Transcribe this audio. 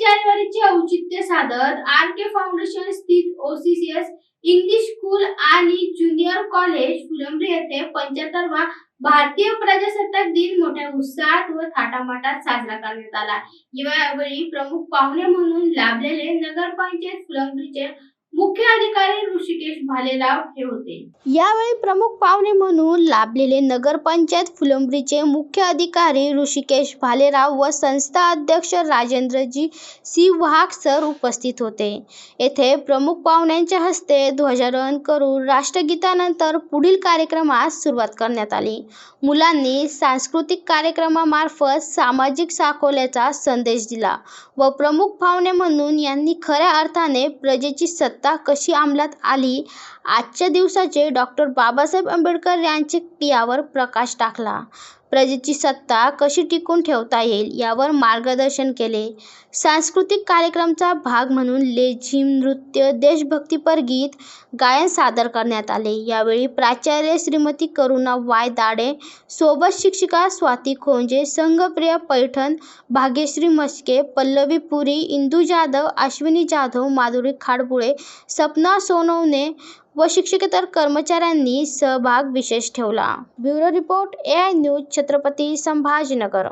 जानेवारीचे औचित्य साधत R K foundation स्थित ओसीसीएस इंग्लिश स्कूल आणि ज्युनियर कॉलेज फुलंब्री येथे पंच्याहत्तरवा भारतीय प्रजासत्ताक दिन मोठ्या उत्साहात व थाटामाटात साजरा करण्यात आला. यावेळी प्रमुख पाहुणे म्हणून लाभलेले नगरपंचायत फुलंब्रीचे मुख्य अधिकारी ऋषिकेश भालेराव हे होते. यावेळी प्रमुख पाहुणे म्हणून लाभलेले नगरपंचायत फुलंब्रीचे मुख्य अधिकारी ऋषिकेश भालेराव व संस्था अध्यक्ष राजेंद्रजी सी. वाघ सर उपस्थित होते. येथे प्रमुख पाहुण्यांच्या हस्ते ध्वजारोहण करून राष्ट्रगीतानंतर पुढील कार्यक्रमास सुरुवात करण्यात आली. मुलांनी सांस्कृतिक कार्यक्रमामार्फत सामाजिक साखोल्याचा संदेश दिला व प्रमुख पाहुणे म्हणून यांनी खऱ्या अर्थाने प्रजेची सत्ता कशी अंमलात आली? आजच्या दिवसाचे डॉक्टर बाबासाहेब आंबेडकर यांचे यावर प्रकाश टाकला. प्रजेची सत्ता कशी टिकून ठेवता येईल यावर मार्गदर्शन केले. सांस्कृतिक कार्यक्रमाचा भाग म्हणून लेझिम नृत्य देशभक्तीपर गीत गायन सादर करण्यात आले. यावेळी प्राचार्य श्रीमती करुणा वाय दाडे सोबत शिक्षिका स्वाती खोंजे संघप्रिया पैठण भाग्यश्री मस्के पल्लवी पुरी इंदू जाधव अश्विनी जाधव माधुरी खाडपुळे सपना सोनवणे व शिक्षकेतर कर्मचाऱ्यांनी सहभाग विशेष ठेवला. Bureau report A I news Chhatrapati Sambhajinagar.